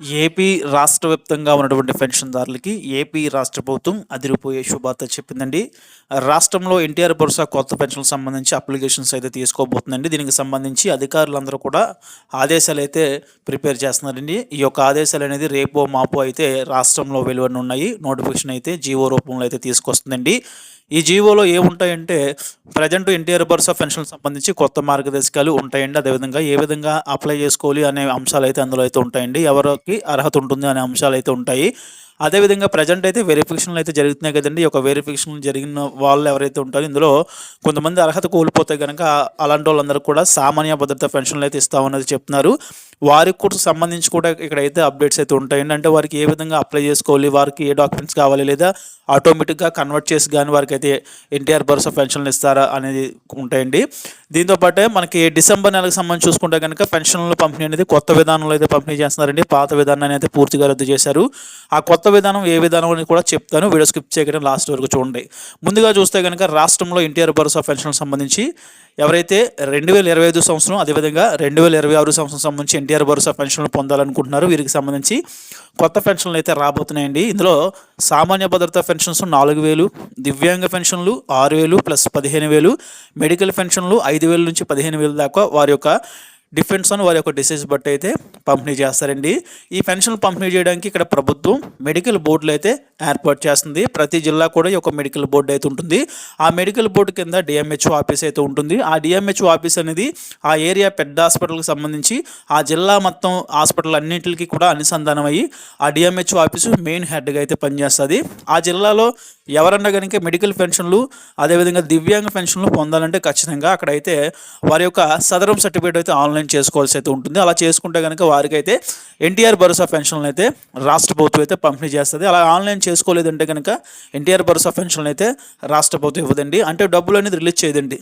AP రాష్ట్ర వ్యాప్తంగా ఉన్నటువంటి పెన్షన్దారులకి ఏపీ రాష్ట్ర ప్రభుత్వం అదిరిపోయే శుభార్త చెప్పిందండి. రాష్ట్రంలో ఎన్టీఆర్ భరోసా కొత్త పెన్షన్లకు సంబంధించి అప్లికేషన్స్ అయితే తీసుకోబోతుందండి. దీనికి సంబంధించి అధికారులందరూ కూడా ఆదేశాలు అయితే ప్రిపేర్ చేస్తున్నారండి. ఈ యొక్క ఆదేశాలు అనేది రేపో మాపో అయితే రాష్ట్రంలో వెలువడి ఉన్నాయి నోటిఫికేషన్ అయితే జీవో రూపంలో అయితే తీసుకొస్తుందండి. ఈ జీవోలో ఏముంటాయంటే ప్రజెంట్ ఎన్టీఆర్ బర్స్ ఆఫ్ పెన్షన్ సంబంధించి కొత్త మార్గదర్శకాలు ఉంటాయండి. అదేవిధంగా ఏ విధంగా అప్లై చేసుకోవాలి అనే అంశాలు అయితే అందులో అయితే ఉంటాయండి. ఎవరికి అర్హత ఉంటుంది అనే అంశాలు అయితే ఉంటాయి. అదేవిధంగా ప్రజెంట్ అయితే వెరిఫికేషన్లు అయితే జరుగుతున్నాయి కదండి. ఒక వెరిఫికేషన్ జరిగిన వాళ్ళు ఎవరైతే ఉంటారో ఇందులో కొంతమంది అర్హత కోల్పోతే కనుక అలాంటి వాళ్ళందరూ కూడా సామాన్య భద్రత పెన్షన్లు అయితే ఇస్తామన్నది చెప్తున్నారు. వారికి కూడా సంబంధించి కూడా ఇక్కడైతే అప్డేట్స్ అయితే ఉంటాయండి. అంటే వారికి ఏ విధంగా అప్లై చేసుకోవాలి వారికి ఏ డాక్యుమెంట్స్ కావాలి లేదా ఆటోమేటిక్గా కన్వర్ట్ చేసి కానీ వారికి అయితే ఎన్టీఆర్ భరోసా పెన్షన్లు ఇస్తారా అనేది ఉంటాయండి. దీంతో పాటే మనకి డిసెంబర్ నెలకు సంబంధించి చూసుకుంటే కనుక పెన్షన్ల పంపిణీ అనేది కొత్త విధానంలో అయితే పంపిణీ చేస్తున్నారండి. పాత విధానాన్ని అయితే పూర్తిగా రద్దు చేశారు. ఆ కొత్త విధానం ఏ విధానం అని కూడా చెప్తాను. వీడియో స్కిప్ చేయకుండా లాస్ట్ వరకు చూడండి. ముందుగా చూస్తే కనుక రాష్ట్రంలో ఎన్టీఆర్ భరోసా పెన్షన్ సంబంధించి ఎవరైతే రెండు వేల ఇరవై ఐదు సంవత్సరం అదేవిధంగా రెండు వేల ఇరవై ఆరు సంవత్సరం సంబంధించి ఎన్టీఆర్ భరోసా పెన్షన్లు పొందాలనుకుంటున్నారు. వీరికి సంబంధించి కొత్త పెన్షన్లు అయితే రాబోతున్నాయండి. ఇందులో సామాన్య భద్రతా పెన్షన్స్ నాలుగు వేలు దివ్యాంగ పెన్షన్లు ఆరు వేలు ప్లస్ పదిహేను వేలు మెడికల్ పెన్షన్లు ఐదు వేల నుంచి పదిహేను వేలు దాకా వారి యొక్క డిఫెన్స్ అని వారి యొక్క డిసీజ్ బట్టి అయితే పంపిణీ చేస్తారండి. ఈ పెన్షన్ పంపిణీ చేయడానికి ఇక్కడ ప్రభుత్వం మెడికల్ బోర్డులు అయితే ఏర్పాటు చేస్తుంది. ప్రతి జిల్లా కూడా ఈ యొక్క మెడికల్ బోర్డు అయితే ఉంటుంది. ఆ మెడికల్ బోర్డు కింద డిఎంహెచ్ఓ ఆఫీస్ అయితే ఉంటుంది. ఆ డిఎంహెచ్ఓ ఆఫీస్ అనేది ఆ ఏరియా పెద్ద హాస్పిటల్కి సంబంధించి ఆ జిల్లా మొత్తం హాస్పిటల్ అన్నింటికి కూడా అనుసంధానం అయ్యి ఆ డిఎంహెచ్ఓ ఆఫీసు మెయిన్ హెడ్గా అయితే పనిచేస్తుంది. ఆ జిల్లాలో ఎవరన్నా కనుక మెడికల్ పెన్షన్లు అదేవిధంగా దివ్యాంగ పెన్షన్లు పొందాలంటే ఖచ్చితంగా అక్కడైతే వారి యొక్క సదరం సర్టిఫికేట్ అయితే ఆన్లైన్ చేసుకోవాల్సి అయితే ఉంటుంది. అలా చేసుకుంటే కనుక వారికైతే ఎన్టీఆర్ భరోసా పెన్షన్లు అయితే రాష్ట్ర ప్రభుత్వం అయితే పంపిణీ చేస్తుంది. అలా ఆన్లైన్ చేసుకోలేదంటే కనుక ఎన్టీఆర్ భరోసా పెన్షన్లు అయితే రాష్ట్ర ప్రభుత్వం ఇవ్వదండి. అంటే డబ్బులు అనేది రిలీజ్ చేయదండి.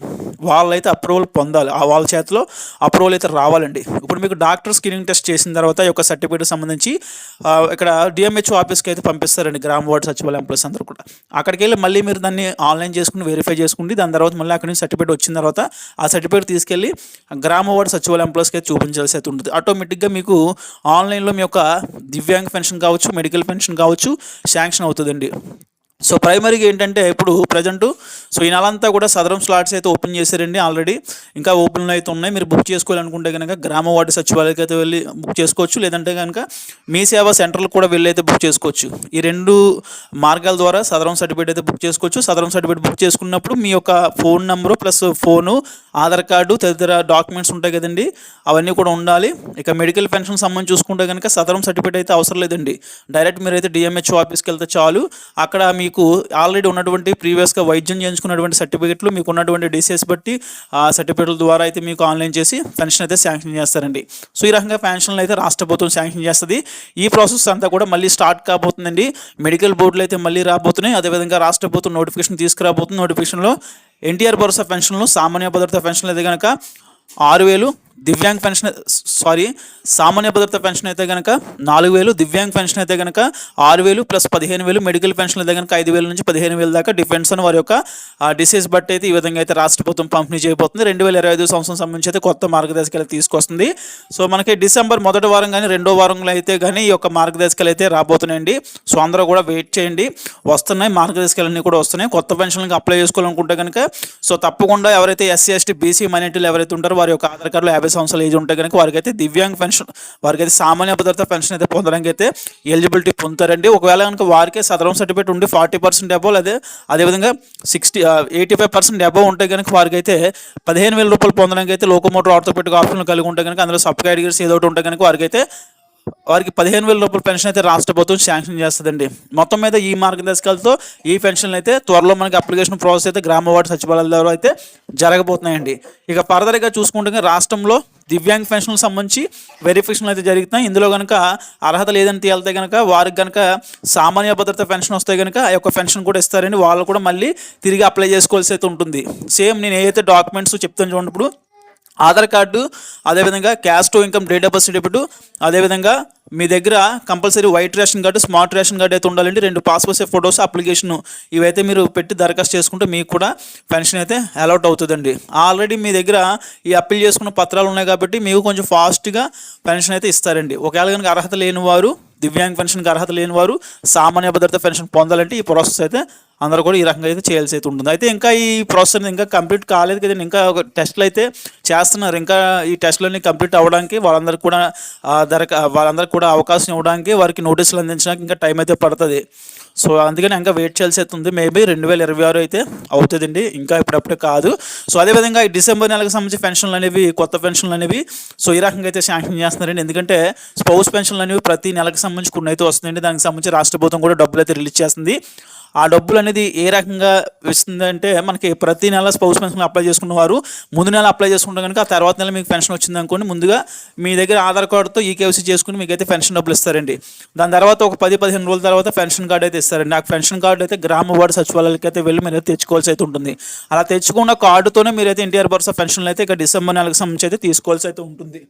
వాళ్ళైతే అప్రూవల్ పొందాలి. ఆ వాళ్ళ చేతిలో అప్రూవల్ అయితే రావాలండి. ఇప్పుడు మీకు డాక్టర్ స్క్రీనింగ్ టెస్ట్ చేసిన తర్వాత ఈ యొక్క సర్టిఫికేట్ సంబంధించి ఇక్కడ డిఎంహెచ్ఓ ఆఫీస్కి అయితే పంపిస్తారండి గ్రామ వార్డు సచివాలయం ఎంప్లాయీస్ అందరూ కూడా. అక్కడికి వెళ్ళి మళ్ళీ మీరు దాన్ని ఆన్లైన్ చేసుకుని వెరిఫై చేసుకుంటే దాని తర్వాత మళ్ళీ అక్కడి నుంచి సర్టిఫికేట్ వచ్చిన తర్వాత ఆ సర్టిఫికేట్ తీసుకెళ్ళి గ్రామ వార్డు సచివాలయం ఎంప్లాయీస్కి అయితే చూపించాల్సి అయితే ఉంటుంది. ఆటోమేటిక్గా మీకు ఆన్లైన్లో మీ యొక్క దివ్యాంగ పెన్షన్ కావచ్చు మెడికల్ పెన్షన్ కావచ్చు శాంక్షన్ అవుతుందండి. సో ప్రైమరీగా ఏంటంటే ఇప్పుడు ప్రజెంట్ సో ఈ నెలంతా కూడా సదరం స్లాట్స్ అయితే ఓపెన్ చేశారండి ఆల్రెడీ. ఇంకా ఓపెన్లు అయితే ఉన్నాయి. మీరు బుక్ చేసుకోవాలనుకుంటే కనుక గ్రామ వార్డు సచివాలయకి అయితే వెళ్ళి బుక్ చేసుకోవచ్చు. లేదంటే కనుక మీ సేవా సెంటర్లకు కూడా వెళ్ళి అయితే బుక్ చేసుకోవచ్చు. ఈ రెండు మార్గాల ద్వారా సదరం సర్టిఫికేట్ అయితే బుక్ చేసుకోవచ్చు. సదరం సర్టిఫికేట్ బుక్ చేసుకున్నప్పుడు మీ యొక్క phone number plus phone Aadhaar card తదితర డాక్యుమెంట్స్ ఉంటాయి కదండి. అవన్నీ కూడా ఉండాలి. ఇక మెడికల్ పెన్షన్ సంబంధించి చూసుకుంటే కనుక సదరం సర్టిఫికేట్ అయితే అవసరం లేదండి. డైరెక్ట్ మీరైతే డిఎంహెచ్ఓ ఆఫీస్కి వెళ్తే చాలు. అక్కడ మీకు ఆల్రెడీ ఉన్నటువంటి ప్రీవియస్గా వైద్యం చేయించుకున్నటువంటి సర్టిఫికెట్లు మీకు ఉన్నటువంటి డిసీస్ బట్టి ఆ సర్టిఫికెట్ల ద్వారా అయితే మీకు ఆన్లైన్ చేసి పెన్షన్ అయితే శాంక్షన్ చేస్తారండి. సో ఈ రకంగా పెన్షన్లు అయితే రాష్ట్ర ప్రభుత్వం శాంక్షన్ చేస్తుంది. ఈ ప్రాసెస్ అంతా కూడా మళ్ళీ స్టార్ట్ కాబోతుందండి. మెడికల్ బోర్డులు అయితే మళ్ళీ రాబోతున్నాయి. అదేవిధంగా రాష్ట్ర ప్రభుత్వం నోటిఫికేషన్ తీసుకురాబోతుంది. నోటిఫికేషన్లో ఎన్టీఆర్ భరోసా పెన్షన్లు సామాన్య భద్రత పెన్షన్లు అయితే కనుక ఆరు వేలు దివ్యాంగ్ పెన్షన్ సారీ సామాన్య భద్రత పెన్షన్ అయితే కనుక నాలుగు వేలు దివ్యాంగ్ పెన్షన్ అయితే కనుక ఆరు వేలు ప్లస్ పదిహేను వేలు మెడికల్ పెన్షన్ అయితే కనుక ఐదు వేల నుంచి పదిహేను వేల దాకా డిపెండ్స్ అని వారి యొక్క డిసీజ్ బట్టి అయితే ఈ విధంగా అయితే రాష్ట్ర ప్రభుత్వం పంపిణీ చేయబోతుంది. రెండు వేల ఇరవై ఐదు సంవత్సరం సంబంధించి అయితే కొత్త మార్గదర్శకాలు తీసుకొస్తుంది. సో మనకి డిసెంబర్ మొదటి వారం కానీ రెండో వారంలో అయితే కానీ ఈ యొక్క మార్గదర్శకాలు అయితే రాబోతున్నాయండి. సో అందరూ కూడా వెయిట్ చేయండి. వస్తున్నాయి మార్గదర్శకాలన్నీ కూడా వస్తున్నాయి. కొత్త పెన్షన్లకు అప్లై చేసుకోవాలనుకుంటే కనుక సో తప్పకుండా ఎవరైతే ఎస్సీ ఎస్టీ బీసీ మైనార్టీలు ఎవరైతే ఉంటారో వారి యొక్క ఆధార్ కార్డులో యాభై సంవత్సరాల ఏజ్ ఉంటే కనుక వారికైతే దివ్యాంగ్ పెన్షన్ వారికి అయితే సామాన్య భద్రత పెన్షన్ అయితే పొందడానికి అయితే ఎలిజిబిలిటీ పొందుతారండి. ఒకవేళ కనుక వారికే సదరం సర్టిఫికేట్ ఉండి ఫార్టీ పర్సెంట్ అబో అదే అదేవిధంగా sixty eighty five percent above ఉంటే కనుక వారికైతే పదిహేను వేల రూపాయలు పొందడానికి అయితే లోకోమోటర్ ఆర్థోపెటిక్ ఆప్షన్లు కలిగి ఉంటే కనుక అందులో సబ్ కేటగిరీస్ ఏదో ఒకటి ఉంటే కనుక వారికైతే వారికి పదిహేను వేల రూపాయల పెన్షన్ అయితే రాష్ట్ర ప్రభుత్వం శాంక్షన్ చేస్తుందండి. మొత్తం మీద ఈ మార్గదర్శకాలతో ఈ పెన్షన్లు అయితే త్వరలో మనకి అప్లికేషన్ ప్రాసెస్ అయితే గ్రామ వార్డు సచివాలయాల ద్వారా అయితే జరగబోతున్నాయండి. ఇక ఫర్దర్గా చూసుకుంటే రాష్ట్రంలో దివ్యాంగ్ పెన్షన్లకు సంబంధించి వెరిఫికేషన్లు అయితే జరుగుతున్నాయి. ఇందులో కనుక అర్హత లేదని తేలితే కనుక వారికి కనుక సామాన్య భద్రత పెన్షన్ వస్తే కనుక ఆ యొక్క పెన్షన్ కూడా ఇస్తారండి. వాళ్ళు కూడా మళ్ళీ తిరిగి అప్లై చేసుకోవాల్సి అయితే ఉంటుంది. సేమ్ నేను ఏదైతే డాక్యుమెంట్స్ చెప్తాను చూడండి ఇప్పుడు ఆధార్ కార్డు అదేవిధంగా caste income date of birth certificate అదేవిధంగా మీ దగ్గర compulsory white ration card smart ration card అయితే ఉండాలండి. రెండు పాస్పోర్ట్ సైజ్ ఫొటోస్ అప్లికేషన్ ఇవైతే మీరు పెట్టి దరఖాస్తు చేసుకుంటే మీకు కూడా పెన్షన్ అయితే అలౌట్ అవుతుందండి. ఆల్రెడీ మీ దగ్గర ఈ అప్పీల్ చేసుకున్న పత్రాలు ఉన్నాయి కాబట్టి మీకు కొంచెం ఫాస్ట్గా పెన్షన్ అయితే ఇస్తారండి. ఒకవేళ కనుక అర్హత లేని వారు దివ్యాంగ్ పెన్షన్కి అర్హత లేని వారు సామాన్య భద్రత పెన్షన్ పొందాలంటే ఈ ప్రాసెస్ అయితే అందరూ కూడా ఈ రకంగా అయితే చేయాల్సి అయితే ఉంటుంది. అయితే ఇంకా ఈ ప్రాసెస్ అనేది ఇంకా కంప్లీట్ కాలేదు కదండి. ఇంకా ఒక టెస్ట్లు అయితే చేస్తున్నారు. ఇంకా ఈ టెస్ట్లన్నీ కంప్లీట్ అవ్వడానికి వాళ్ళందరికీ కూడా దరఖా దరక వాళ్ళందరికీ కూడా అవకాశం ఇవ్వడానికి వారికి నోటీసులు అందించడానికి ఇంకా టైం అయితే పడుతుంది. సో అందుకని ఇంకా వెయిట్ చేయాల్సి అయితే ఉంది. మేబీ రెండు వేల ఇరవై ఆరు అయితే అవుతుందండి. ఇంకా ఇప్పుడప్పుడే కాదు. సో అదేవిధంగా ఈ డిసెంబర్ నెలకు సంబంధించి పెన్షన్లు అనేవి కొత్త పెన్షన్లు అనేవి సో ఈ రకంగా అయితే శాంక్షన్ చేస్తున్నారండి. ఎందుకంటే స్పౌస్ పెన్షన్లు అనేవి ప్రతి నెలకు సంబంధించి కొన్ని అయితే వస్తుందండి దానికి సంబంధించి రాష్ట్ర ప్రభుత్వం కూడా డబ్బులు అయితే రిలీజ్ చేస్తుంది. ఆ డబ్బులు అనేది ఏ రకంగా ఇస్తుందంటే మనకి ప్రతి నెల స్పౌస్ పెన్షన్ అప్లై చేసుకున్న వారు ముందు నెల అప్లై చేసుకుంటే కనుక ఆ తర్వాత నెల మీకు పెన్షన్ వచ్చింది అనుకోండి ముందుగా మీ దగ్గర ఆధార్ కార్డుతో ఈ కేవైసీ చేసుకుని మీకు అయితే పెన్షన్ డబ్బులు ఇస్తారండి. దాని తర్వాత ఒక పది పదిహేను రోజుల తర్వాత పెన్షన్ కార్డు అయితే ఇస్తారండి. ఆ పెన్షన్ కార్డు అయితే గ్రామ వార్డు సచివాలయాలకి అయితే వెళ్ళి మీరు అయితే తెచ్చుకోవాల్సి అయితే ఉంటుంది. అలా తెచ్చుకున్న కార్డుతోనే మీరు అయితే ఎన్టీఆర్ భరోసా పెన్షన్లు అయితే ఇక డిసెంబర్ నెలకు సంబంధించి అయితే తీసుకోవాల్సి అయితే ఉంటుంది.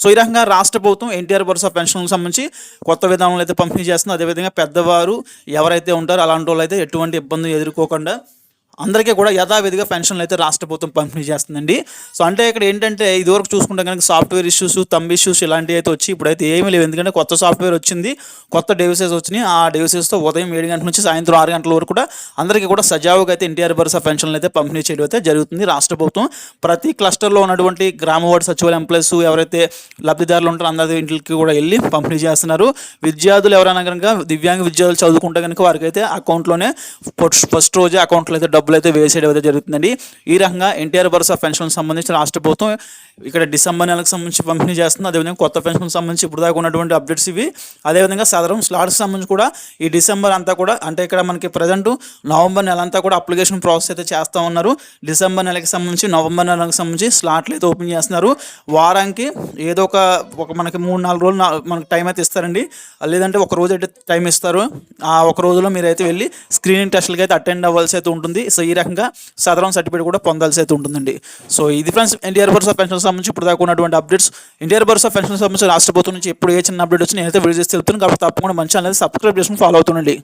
సో ఈ రకంగా రాష్ట్ర ప్రభుత్వం ఎన్టీఆర్ భరోసా పెన్షన్కి సంబంధించి కొత్త విధానంలో అయితే పంపిణీ చేస్తుంది. అదేవిధంగా పెద్దవారు ఎవరైతే ఉంటారో అలాంటి వాళ్ళు అయితే ఎటువంటి ఇబ్బంది ఎదుర్కోకుండా అందరికీ కూడా యథావిధిగా పెన్షన్లు అయితే రాష్ట్ర ప్రభుత్వం పంపిణీ చేస్తుందండి. సో అంటే ఇక్కడ ఏంటంటే ఇదివరకు చూసుకుంటే కనుక సాఫ్ట్వేర్ ఇష్యూస్ తమ్ ఇష్యూస్ ఇలాంటివి అయితే వచ్చి ఇప్పుడైతే ఏమీ లేవు. ఎందుకంటే కొత్త సాఫ్ట్వేర్ వచ్చింది కొత్త డెవిసెస్ వచ్చినాయి. ఆ డెవిసెస్తో ఉదయం ఏడు గంటల నుంచి సాయంత్రం ఆరు గంటల వరకు కూడా అందరికీ కూడా సజావుగా అయితే ఎన్టీఆర్ భరోసా పెన్షన్లు అయితే పంపిణీ చేయడం అయితే జరుగుతుంది రాష్ట్ర ప్రభుత్వం. ప్రతి క్లస్టర్లో ఉన్నటువంటి గ్రామ వార్డు సచివాలయం ఎంప్లాయీస్ ఎవరైతే లబ్ధిదారులు ఉంటారో అందరి ఇంటికి కూడా వెళ్ళి పంపిణీ చేస్తున్నారు. విద్యార్థులు ఎవరైనా కనుక దివ్యాంగ విద్యార్థులు చదువుకుంటే కనుక వారికైతే అకౌంట్లోనే ఫస్ట్ ఫస్ట్ రోజే అకౌంట్లో అయితే డబ్బులు అయితే వేసేయడం అయితే జరుగుతుందండి. ఈ రకంగా ఎన్టీఆర్ భరోసా పెన్షన్ సంబంధించి రాష్ట్ర ప్రభుత్వం ఇక్కడ డిసెంబర్ నెలకు సంబంధించి పంపిణీ చేస్తుంది. అదేవిధంగా కొత్త పెన్షన్ సంబంధించి ఇప్పుడు దాకా ఉన్నటువంటి అప్డేట్స్ ఇవి. అదేవిధంగా సదరం స్లాట్స్ సంబంధించి కూడా ఈ డిసెంబర్ అంతా కూడా అంటే ఇక్కడ మనకి ప్రజెంట్ నవంబర్ నెల అంతా కూడా అప్లికేషన్ ప్రాసెస్ అయితే చేస్తూ ఉన్నారు. డిసెంబర్ నెలకి సంబంధించి నవంబర్ నెలకు సంబంధించి స్లాట్లు అయితే ఓపెన్ చేస్తున్నారు. వారానికి ఏదో ఒక ఒక మనకి మూడు నాలుగు రోజులు మనకి టైం అయితే ఇస్తారండి. లేదంటే ఒక రోజు అయితే టైం ఇస్తారు. ఆ ఒక రోజులో మీరు అయితే వెళ్ళి స్క్రీనింగ్ టెస్ట్లకి అయితే అటెండ్ అవ్వాల్సి అయితే ఉంటుంది. సో ఈ రకంగా సదరం సర్టిఫికేట్ కూడా పొందాల్సి అయితే ఉంటుందండి. సో ఇది ఫ్రెండ్స్ ఎన్టీఆర్ భరోసా పెన్షన్ సంబంధించి ఇప్పుడు దాకా ఉన్నటువంటి అప్డేట్స్ ఎన్టీఆర్ భరోసా పెన్షన్ సంబంధించి రాష్ట్ర ప్రభుత్వం నుంచి ఎప్పుడు ఏ చిన్న అప్డేట్ వచ్చి నేనైతే వీడియో చేసి తెలుపుతాను. కాబట్టి తప్పకుండా మంచి అనేది సబ్స్క్రైబ్ చేసుకుని ఫాలో అవుతుండండి.